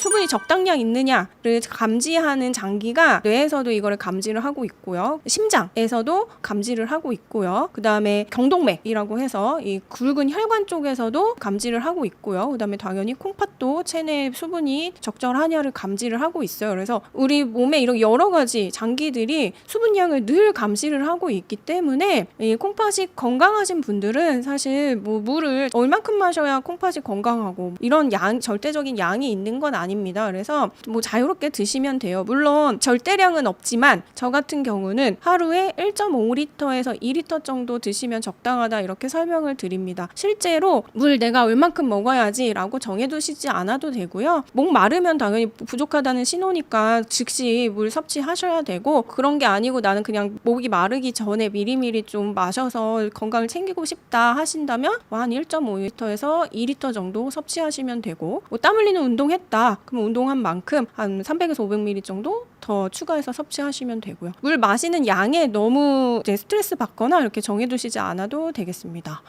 수분이 적당량 있느냐를 감지하는 장기가 뇌에서도 이거를 감지를 하고 있고요. 심장에서도 감지를 하고 있고요. 그 다음에 경동맥이라고 해서 이 굵은 혈관 쪽에서도 감지를 하고 있고요. 그 다음에 당연히 콩팥도 체내 수분이 적절하냐를 감지를 하고 있어요. 그래서 우리 몸에 이런 여러 가지 장기들이 수분량을 늘 감시를 하고 있기 때문에 이 콩팥이 건강하신 분들은 사실 뭐 물을 얼만큼 마셔야 콩팥이 건강하고 이런 양 절대적인 양이 있는 건 아 닙니다. 그래서 뭐 자유롭게 드시면 돼요. 물론 절대량은 없지만 저 같은 경우는 하루에 1.5리터에서 2리터 정도 드시면 적당하다 이렇게 설명을 드립니다. 실제로 물 내가 얼만큼 먹어야지라고 정해두시지 않아도 되고요. 목 마르면 당연히 부족하다는 신호니까 즉시 물 섭취하셔야 되고 그런 게 아니고 나는 그냥 목이 마르기 전에 미리미리 좀 마셔서 건강을 챙기고 싶다 하신다면 뭐한 1.5리터에서 2리터 정도 섭취하시면 되고 뭐 땀 흘리는 운동했다 그럼 운동한 만큼 한 300에서 500ml 정도 더 추가해서 섭취하시면 되고요. 물 마시는 양에 너무 이제 스트레스 받거나 이렇게 정해두시지 않아도 되겠습니다.